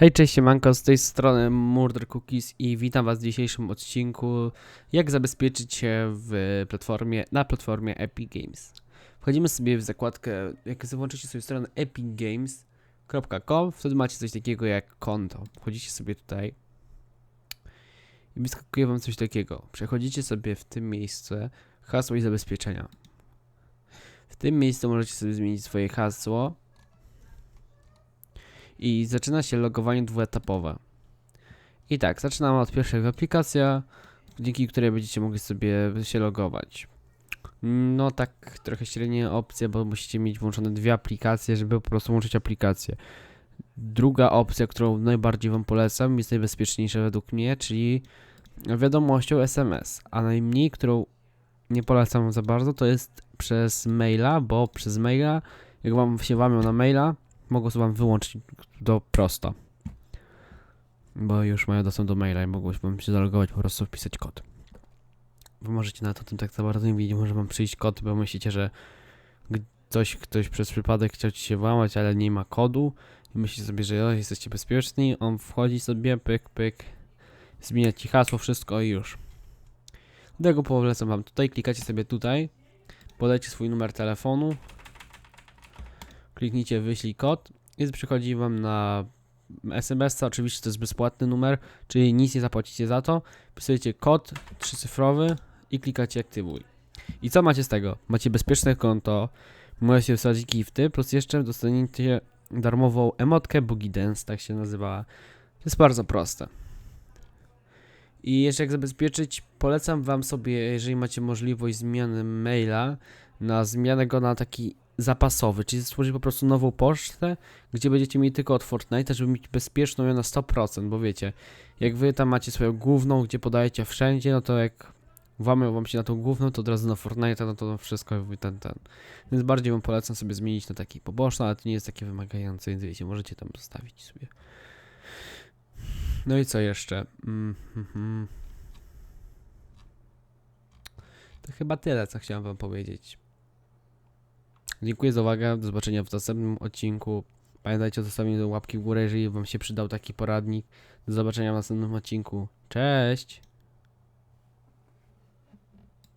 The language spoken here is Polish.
Hej, cześć, siemanko, z tej strony Murder Cookies i witam was w dzisiejszym odcinku jak zabezpieczyć się w platformie, na platformie Epic Games. Wchodzimy sobie w zakładkę, jak włączycie sobie stronę epicgames.com, wtedy macie coś takiego jak konto. Wchodzicie sobie tutaj i wyskakuje wam coś takiego. Przechodzicie sobie w tym miejscu hasło i zabezpieczenia. W tym miejscu możecie sobie zmienić swoje hasło i zaczyna się logowanie dwuetapowe. I tak, zaczynamy od pierwszej aplikacja, dzięki której będziecie mogli sobie się logować. No tak trochę średnie opcje, bo musicie mieć włączone dwie aplikacje, żeby po prostu łączyć aplikacje. Druga opcja, którą najbardziej wam polecam, jest najbezpieczniejsza według mnie, czyli wiadomością SMS, a najmniej, którą nie polecam za bardzo, to jest przez maila, bo przez maila, jak wam się łamią na maila, mogą sobie wyłączyć do prosto. Bo już mają dostęp do maila i mogą wam się zalogować, po prostu wpisać kod. Wy możecie nawet o tym tak za bardzo nie wiedzieć, może wam przyjść kod, bo myślicie, że ktoś, ktoś przez przypadek chciał ci się włamać, ale nie ma kodu i myślicie sobie, że jesteście bezpieczni, on wchodzi sobie, pyk, pyk, zmienia ci hasło, wszystko i już. Dlatego polecam wam tutaj, klikacie sobie tutaj, podajcie swój numer telefonu, kliknijcie wyślij kod i przychodzi wam na SMS, oczywiście to jest bezpłatny numer, czyli nic nie zapłacicie za to. Wpisujecie kod trzycyfrowy i klikacie aktywuj. I co macie z tego? Macie bezpieczne konto, możecie wsadzić gifty, plus jeszcze dostaniecie darmową emotkę Boogie Dance, tak się nazywała. To jest bardzo proste. I jeszcze jak zabezpieczyć, polecam wam sobie, jeżeli macie możliwość zmiany maila, na zmianę go na taki zapasowy, czyli stworzyć po prostu nową pocztę, gdzie będziecie mieli tylko od Fortnite'a, żeby mieć bezpieczną ją na 100%, bo wiecie, jak wy tam macie swoją główną, gdzie podajecie wszędzie, no to jak włamią wam się na tą główną, to od razu na Fortnite'a, no to wszystko ten, ten. Więc bardziej wam polecam sobie zmienić na taki poboczny, ale to nie jest takie wymagające, więc wiecie, możecie tam zostawić sobie. No i co jeszcze? Mm, mhm. To chyba tyle, co chciałem wam powiedzieć. Dziękuję za uwagę. Do zobaczenia w następnym odcinku. Pamiętajcie o zostawieniu łapki w górę, jeżeli Wam się przydał taki poradnik. Do zobaczenia w następnym odcinku. Cześć!